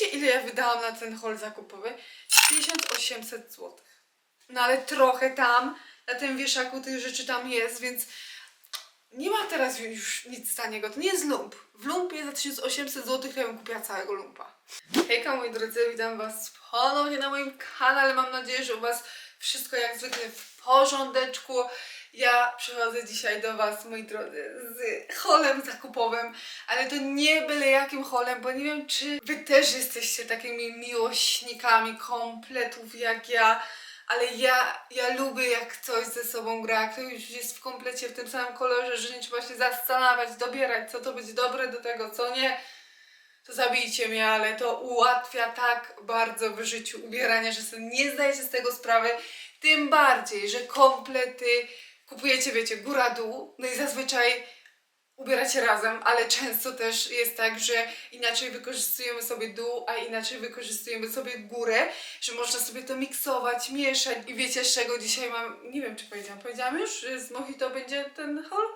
wiecie ile ja wydałam na ten haul zakupowy? 1800 zł. No ale trochę tam, na tym wieszaku tych rzeczy tam jest, więc nie ma teraz już nic taniego. To nie jest lump. W lumpie za 1800 zł ja bym kupiła całego lumpa. Hejka moi drodzy, witam was ponownie na moim kanale. Mam nadzieję, że u was wszystko jak zwykle w porządeczku. Ja przychodzę dzisiaj do was, moi drodzy, z holem zakupowym, ale to nie byle jakim holem, bo nie wiem, czy wy też jesteście takimi miłośnikami kompletów jak ja, ale ja, ja lubię jak coś ze sobą gra, jak to już jest w komplecie w tym samym kolorze, że nie trzeba się zastanawiać, dobierać, co to będzie dobre do tego, co nie to zabijcie mnie, ale to ułatwia tak bardzo w życiu ubierania, że sobie nie zdajecie z tego sprawy. Tym bardziej, że komplety kupujecie, wiecie, góra-dół, no i zazwyczaj ubieracie razem, ale często też jest tak, że inaczej wykorzystujemy sobie dół, a inaczej wykorzystujemy sobie górę, że można sobie to miksować, mieszać i wiecie z czego dzisiaj mam, nie wiem czy powiedziałam, powiedziałam już, że z Mojito będzie ten haul?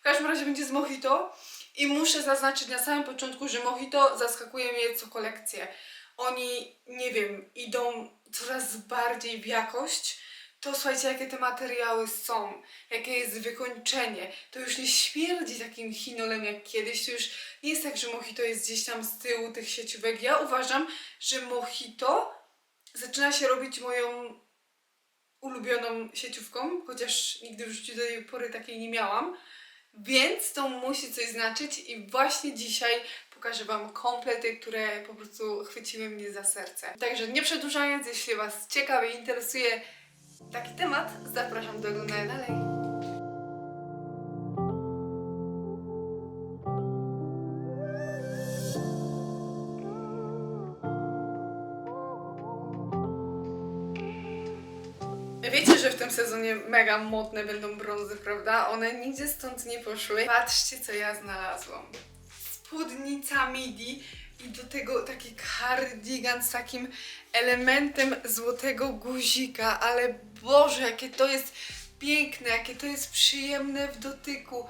W każdym razie będzie z Mojito i muszę zaznaczyć na samym początku, że Mojito zaskakuje mnie co kolekcję. Oni, nie wiem, idą coraz bardziej w jakość. To słuchajcie, jakie te materiały są, jakie jest wykończenie. To już nie śmierdzi takim chinolem jak kiedyś. To już nie jest tak, że Mojito jest gdzieś tam z tyłu tych sieciówek. Ja uważam, że Mojito zaczyna się robić moją ulubioną sieciówką, chociaż nigdy w życiu do tej pory takiej nie miałam. Więc to musi coś znaczyć i właśnie dzisiaj pokażę Wam komplety, które po prostu chwyciły mnie za serce. Także nie przedłużając, jeśli Was ciekawi interesuje taki temat, zapraszam do oglądania dalej. Wiecie, że w tym sezonie mega modne będą brązy, prawda? One nigdzie stąd nie poszły. Patrzcie, co ja znalazłam. Spódnica midi i do tego taki cardigan z takim elementem złotego guzika, ale Boże, jakie to jest piękne, jakie to jest przyjemne w dotyku.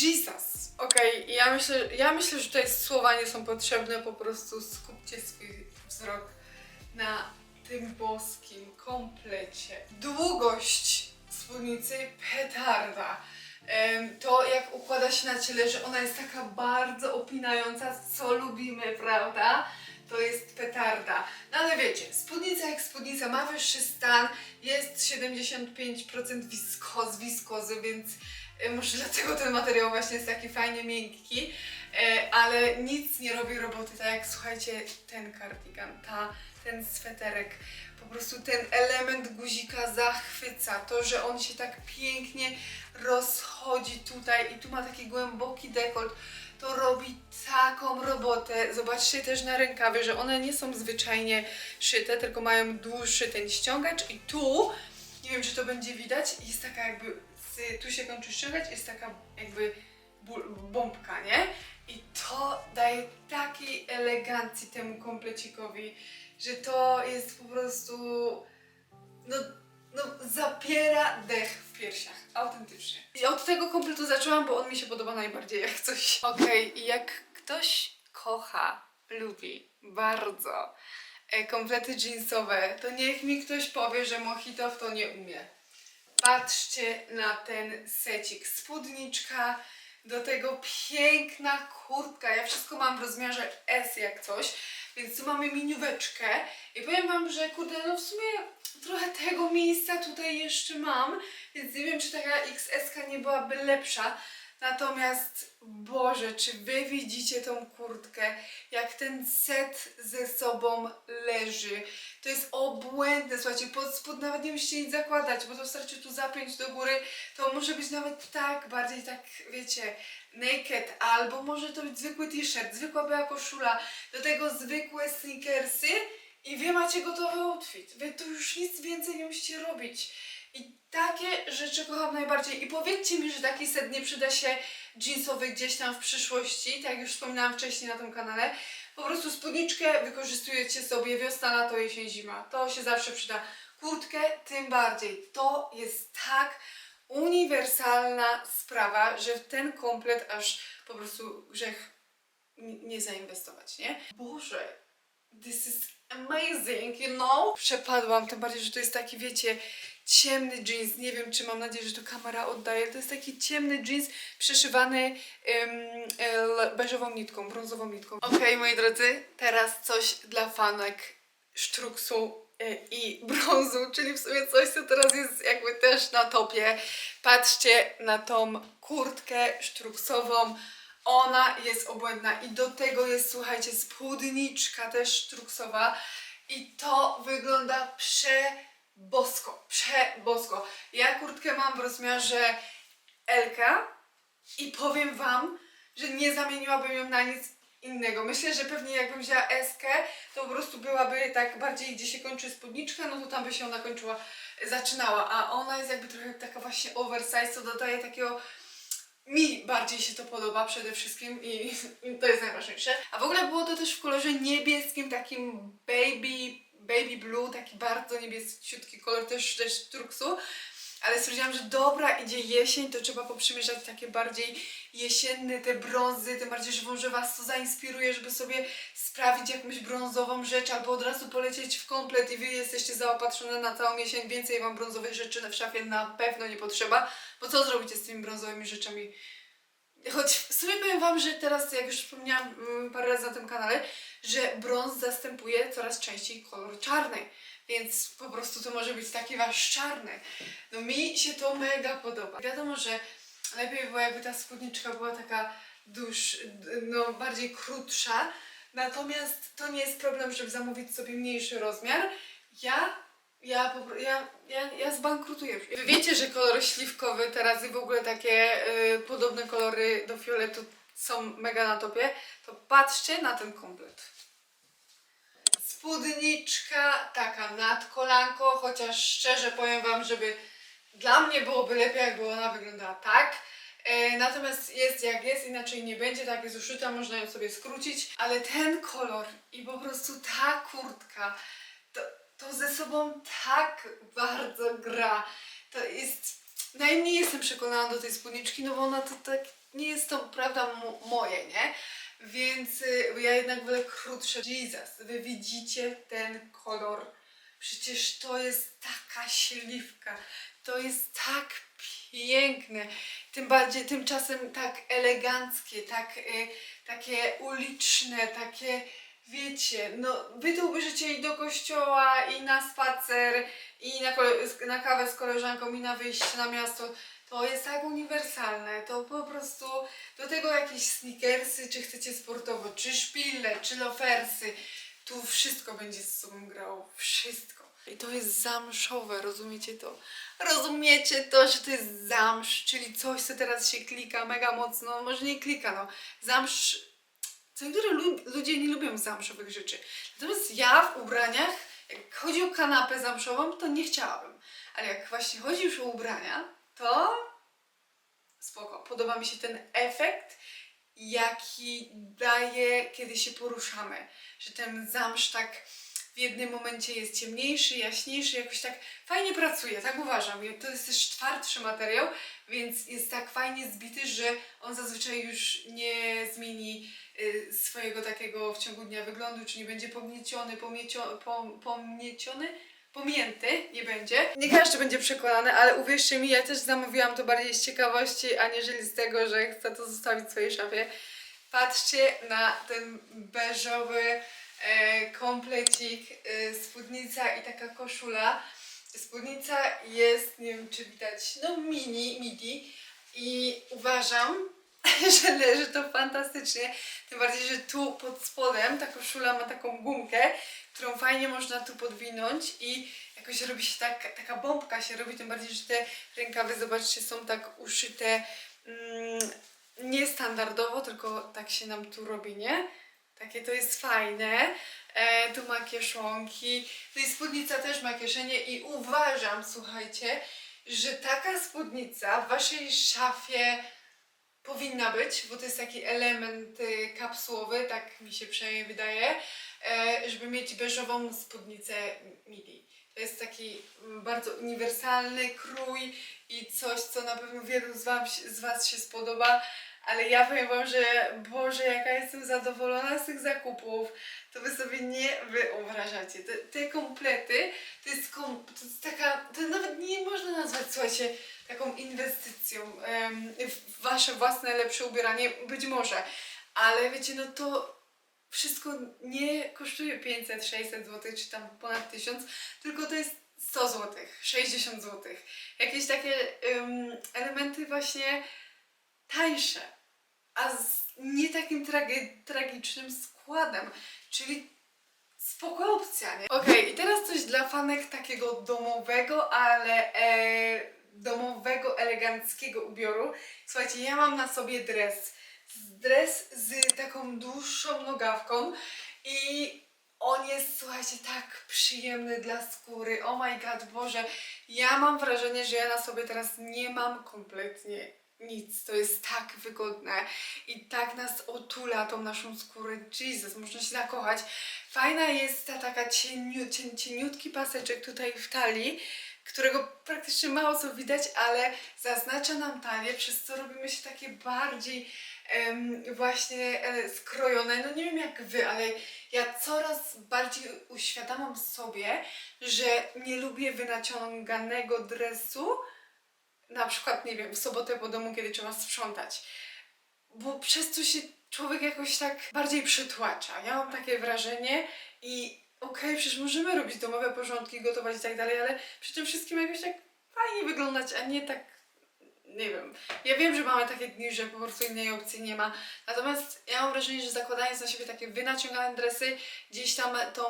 Jesus! Okej, ja myślę, ja myślę, że tutaj słowa nie są potrzebne, po prostu skupcie swój wzrok na tym boskim komplecie. Długość spódnicy petarda. To jak układa się na ciele, że ona jest taka bardzo opinająca, co lubimy, prawda? To jest petarda. No ale wiecie, spódnica jak spódnica ma wyższy stan, jest 75% wiskoz, wiskozy, więc może dlatego ten materiał właśnie jest taki fajnie miękki, ale nic nie robi roboty, tak jak słuchajcie, ten kardigan, ta, ten sweterek, po prostu ten element guzika zachwyca, to, że on się tak pięknie rozchodzi tutaj i tu ma taki głęboki dekolt, to robi taką robotę. Zobaczcie też na rękawie, że one nie są zwyczajnie szyte, tylko mają dłuższy ten ściągacz i tu, nie wiem czy to będzie widać, jest taka jakby, tu się kończy ściągacz, jest taka jakby bombka, nie? I to daje takiej elegancji temu komplecikowi, że to jest po prostu, no, no zapiera dech w piersiach, autentycznie. I od tego kompletu zaczęłam, bo on mi się podoba najbardziej jak coś. Okej, i jak ktoś kocha, lubi bardzo e, komplety jeansowe, to niech mi ktoś powie, że Mojito w to nie umie. Patrzcie na ten secik. Spódniczka, do tego piękna kurtka. Ja wszystko mam w rozmiarze S jak coś, więc tu mamy minióweczkę. I powiem wam, że kurde, no w sumie trochę tego miejsca tutaj jeszcze mam, więc nie wiem, czy taka XS nie byłaby lepsza. Natomiast, Boże, czy wy widzicie tą kurtkę, jak ten set ze sobą leży? To jest obłędne, słuchajcie, pod spód nawet nie musicie nic zakładać, bo to wystarczy tu zapiąć do góry, to może być nawet tak, bardziej tak, wiecie, naked, albo może to być zwykły t-shirt, zwykła biała koszula, do tego zwykłe sneakersy i wy macie gotowy outfit. Wy tu już nic więcej nie musicie robić. I takie rzeczy kocham najbardziej. I powiedzcie mi, że taki set nie przyda się jeansowy gdzieś tam w przyszłości, tak jak już wspominałam wcześniej na tym kanale. Po prostu spódniczkę wykorzystujecie sobie wiosna, lato, jesień, zima. To się zawsze przyda. Kurtkę tym bardziej. To jest tak uniwersalna sprawa, że w ten komplet aż po prostu grzech nie zainwestować, nie? Boże, this is amazing, you know? Przepadłam, tym bardziej, że to jest taki, wiecie, ciemny jeans. Nie wiem, czy mam nadzieję, że to kamera oddaje. To jest taki ciemny jeans przyszywany em, e, beżową nitką, brązową nitką. Okej, moi drodzy, teraz coś dla fanek sztruksu e, i brązu, czyli w sumie coś, co teraz jest jakby też na topie. Patrzcie na tą kurtkę sztruksową. Ona jest obłędna i do tego jest, słuchajcie, spódniczka też sztruksowa i to wygląda przebosko, przebosko. Ja kurtkę mam w rozmiarze LK i powiem Wam, że nie zamieniłabym ją na nic innego. Myślę, że pewnie jakbym wzięła SK, to po prostu byłaby tak bardziej, gdzie się kończy spódniczka, no to tam by się ona kończyła, zaczynała, a ona jest jakby trochę taka właśnie oversize, co dodaje takiego mi bardziej się to podoba przede wszystkim i, to jest najważniejsze. A w ogóle było to też w kolorze niebieskim, takim baby, baby blue, taki bardzo niebieściutki kolor też, też truksu. Ale stwierdziłam, że dobra, idzie jesień, to trzeba poprzymierzać takie bardziej jesienne, te brązy, tym bardziej, że Was to zainspiruje, żeby sobie sprawić jakąś brązową rzecz, albo od razu polecieć w komplet i Wy jesteście zaopatrzone na całą jesień, więcej Wam brązowych rzeczy w szafie na pewno nie potrzeba, bo co zrobicie z tymi brązowymi rzeczami? Choć w sumie powiem Wam, że teraz, jak już wspomniałam mm, parę razy na tym kanale, że brąz zastępuje coraz częściej kolor czarny. Więc po prostu to może być taki wasz czarny. No mi się to mega podoba. Wiadomo, że lepiej było jakby ta spódniczka była taka dłuż, no bardziej krótsza. Natomiast to nie jest problem, żeby zamówić sobie mniejszy rozmiar. Ja, ja, ja, ja, ja zbankrutuję. Wy wiecie, że kolor śliwkowy teraz i w ogóle takie y, podobne kolory do fioletu są mega na topie. To patrzcie na ten komplet. Spódniczka taka nad kolanko, chociaż szczerze powiem Wam, żeby dla mnie byłoby lepiej, jakby ona wyglądała tak. E, natomiast jest jak jest, inaczej nie będzie, tak jest uszyta, można ją sobie skrócić, ale ten kolor i po prostu ta kurtka, to, to ze sobą tak bardzo gra. To jest. Najmniej jestem przekonana do tej spódniczki, no bo ona to tak nie jest to prawda mo- moje, nie? Więc y, ja jednak wolę krótsze. Jesus, wy widzicie ten kolor. Przecież to jest taka śliwka. To jest tak piękne. Tym bardziej tymczasem tak eleganckie, tak, y, takie uliczne, takie wiecie, no wy to ubierzecie i do kościoła, i na spacer, i na, na kawę z koleżanką, i na wyjście na miasto. To jest tak uniwersalne, to po prostu do tego jakieś sneakersy, czy chcecie sportowo, czy szpile, czy lofersy. Tu wszystko będzie z sobą grało, wszystko. I to jest zamszowe, rozumiecie to? Rozumiecie to, że to jest zamsz, czyli coś, co teraz się klika mega mocno, może nie klika, no. Zamsz, co niektóre lu- ludzie nie lubią zamszowych rzeczy. Natomiast ja w ubraniach, jak chodzi o kanapę zamszową, to nie chciałabym. Ale jak właśnie chodzi już o ubrania, to. Podoba mi się ten efekt, jaki daje, kiedy się poruszamy. Że ten zamsz tak w jednym momencie jest ciemniejszy, jaśniejszy, jakoś tak fajnie pracuje, tak uważam. To jest też twardszy materiał, więc jest tak fajnie zbity, że on zazwyczaj już nie zmieni y, swojego takiego w ciągu dnia wyglądu, czy nie będzie pognieciony, pomiecio, pom, pomnieciony, pomięty nie będzie. Nie każdy będzie przekonany, ale uwierzcie mi, ja też zamówiłam to bardziej z ciekawości, aniżeli z tego, że chcę to zostawić w swojej szafie. Patrzcie na ten beżowy e, komplecik, e, spódnica i taka koszula. Spódnica jest, nie wiem czy widać, no mini, midi i uważam, że leży to fantastycznie. Tym bardziej, że tu pod spodem ta koszula ma taką gumkę, którą fajnie można tu podwinąć i jakoś robi się tak, taka bombka się robi, tym bardziej, że te rękawy, zobaczcie, są tak uszyte mm, niestandardowo, tylko tak się nam tu robi, nie? Takie to jest fajne. E, tu ma kieszonki. No i spódnica też ma kieszenie i uważam, słuchajcie, że taka spódnica w waszej szafie powinna być, bo to jest taki element y, kapsułowy, tak mi się przynajmniej wydaje, e, żeby mieć beżową spódnicę midi. To jest taki mm, bardzo uniwersalny krój i coś, co na pewno wielu z, wam, z Was się spodoba. ale ja powiem wam, że Boże, jaka jestem zadowolona z tych zakupów, to wy sobie nie wyobrażacie. Te, te komplety, to jest, kom, to jest taka, to nawet nie można nazwać, słuchajcie, taką inwestycją w wasze własne lepsze ubieranie, być może, ale wiecie, no to wszystko nie kosztuje 500, 600 zł, czy tam ponad 1000, tylko to jest 100 zł, 60 zł. Jakieś takie em, elementy właśnie tańsze, a z nie takim tragi- tragicznym składem, czyli spoko opcja, nie? Okej, i teraz coś dla fanek takiego domowego, ale e, domowego, eleganckiego ubioru. Słuchajcie, ja mam na sobie dres. Dres z taką dłuższą nogawką i on jest, słuchajcie, tak przyjemny dla skóry. Oh my god, Boże. Ja mam wrażenie, że ja na sobie teraz nie mam kompletnie nic. To jest tak wygodne i tak nas otula tą naszą skórę. Jesus, można się zakochać. Fajna jest ta taka cieniu, cien, cieniutki paseczek tutaj w talii, którego praktycznie mało co widać, ale zaznacza nam talię, przez co robimy się takie bardziej właśnie e, skrojone. No nie wiem jak wy, ale ja coraz bardziej uświadamiam sobie, że nie lubię wynaciąganego dresu, na przykład, nie wiem, w sobotę po domu, kiedy trzeba sprzątać. Bo przez to się człowiek jakoś tak bardziej przytłacza. Ja mam takie wrażenie i okej, przecież możemy robić domowe porządki, gotować i tak dalej, ale przy tym wszystkim jakoś tak fajnie wyglądać, a nie tak, nie wiem. Ja wiem, że mamy takie dni, że po prostu innej opcji nie ma. Natomiast ja mam wrażenie, że zakładając na siebie takie wynaciągane dresy, gdzieś tam tą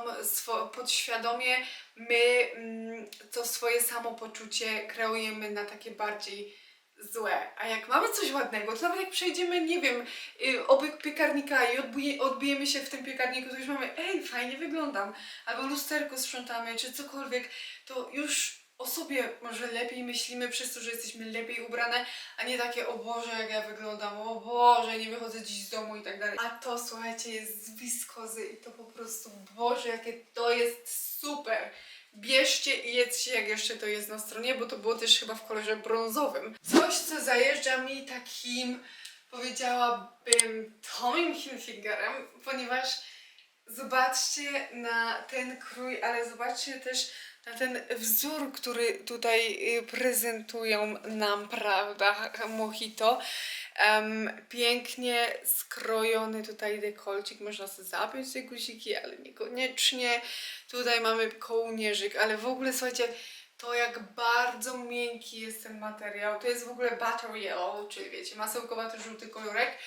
podświadomie my mm, to swoje samopoczucie kreujemy na takie bardziej złe. A jak mamy coś ładnego, to nawet jak przejdziemy, nie wiem, y, obok piekarnika i odbije, odbijemy się w tym piekarniku, to już mamy, ej, fajnie wyglądam. Albo lusterko sprzątamy, czy cokolwiek, to już o sobie może lepiej myślimy przez to, że jesteśmy lepiej ubrane, a nie takie, o Boże, jak ja wyglądam, o Boże, nie wychodzę dziś z domu i tak dalej. A to, słuchajcie, jest z wiskozy i to po prostu, Boże, jakie to jest super. Bierzcie i jedzcie, jak jeszcze to jest na stronie, bo to było też chyba w kolorze brązowym. Co zajeżdża mi takim, powiedziałabym, Tommy Hilfigerem, ponieważ zobaczcie na ten krój, ale zobaczcie też na ten wzór, który tutaj y, prezentują nam, prawda, mojito. Em, pięknie skrojony tutaj dekolcik, można sobie zapiąć te guziki, ale niekoniecznie. Tutaj mamy kołnierzyk, ale w ogóle słuchajcie, to jak bardzo miękki jest ten materiał. To jest w ogóle butter yellow, czyli wiecie, masełkowaty żółty kolorek.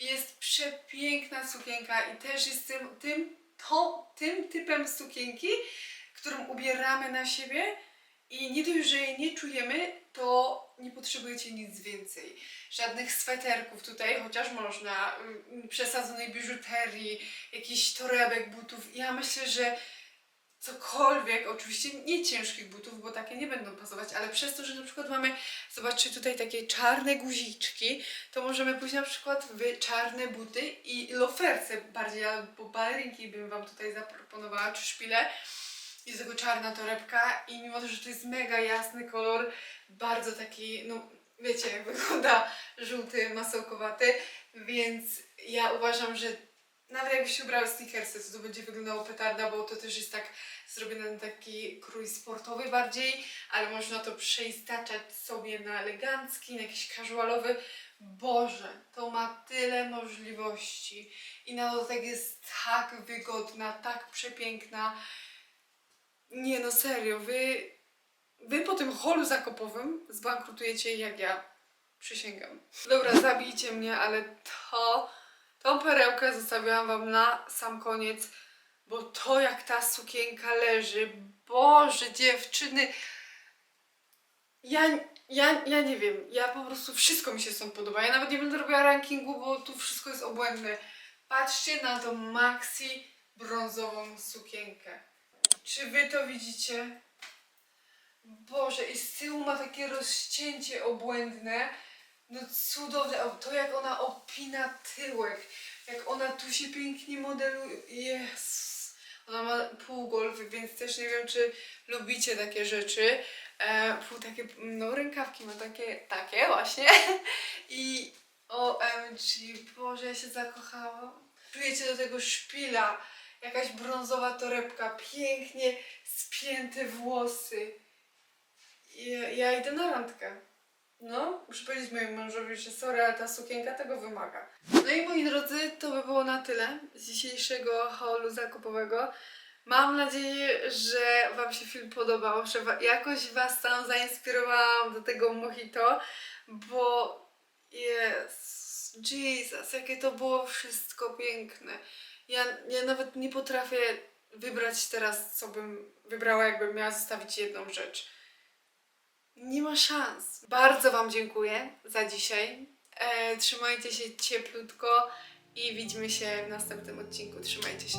I jest przepiękna sukienka i też jest tym, tym, to, tym typem sukienki, którą ubieramy na siebie i nie dość, że jej nie czujemy, to nie potrzebujecie nic więcej. Żadnych sweterków tutaj, chociaż można, mm, przesadzonej biżuterii, jakichś torebek, butów. Ja myślę, że cokolwiek, oczywiście nie ciężkich butów, bo takie nie będą pasować, ale przez to, że na przykład mamy, zobaczcie tutaj takie czarne guziczki, to możemy pójść na przykład w czarne buty i loferce bardziej, albo balerinki bym Wam tutaj zaproponowała, czy szpile. Jest tego czarna torebka i mimo to, że to jest mega jasny kolor, bardzo taki, no wiecie jak wygląda żółty, masełkowaty, więc ja uważam, że nawet jakbyście ubrały sneakersy, to to będzie wyglądało petarda, bo to też jest tak zrobione na taki krój sportowy bardziej, ale można to przeistaczać sobie na elegancki, na jakiś casualowy. Boże, to ma tyle możliwości i na dodatek jest tak wygodna, tak przepiękna. Nie no, serio, wy, wy po tym holu zakopowym zbankrutujecie jak ja. Przysięgam. Dobra, zabijcie mnie, ale to, tą perełkę zostawiłam wam na sam koniec, bo to jak ta sukienka leży, Boże, dziewczyny, ja, ja, ja nie wiem, ja po prostu wszystko mi się stąd podoba. Ja nawet nie będę robiła rankingu, bo tu wszystko jest obłędne. Patrzcie na tą maxi brązową sukienkę. Czy wy to widzicie? Boże, i z tyłu ma takie rozcięcie obłędne. No cudowne. To jak ona opina tyłek. Jak ona tu się pięknie modeluje. Jezus. Ona ma półgolf, więc też nie wiem, czy lubicie takie rzeczy. E, pół takie, no rękawki ma takie, takie właśnie. I OMG, Boże, ja się zakochałam. Czujecie do tego szpila, jakaś brązowa torebka, pięknie spięte włosy. Ja, ja idę na randkę. No, muszę powiedzieć mojemu mężowi, że sorry, ale ta sukienka tego wymaga. No i moi drodzy, to by było na tyle z dzisiejszego haulu zakupowego. Mam nadzieję, że Wam się film podobał, że jakoś Was tam zainspirowałam do tego mojito, bo jest, Jesus, jakie to było wszystko piękne. Ja, ja nawet nie potrafię wybrać teraz, co bym wybrała, jakbym miała zostawić jedną rzecz. Nie ma szans. Bardzo Wam dziękuję za dzisiaj. E, trzymajcie się cieplutko i widzimy się w następnym odcinku. Trzymajcie się.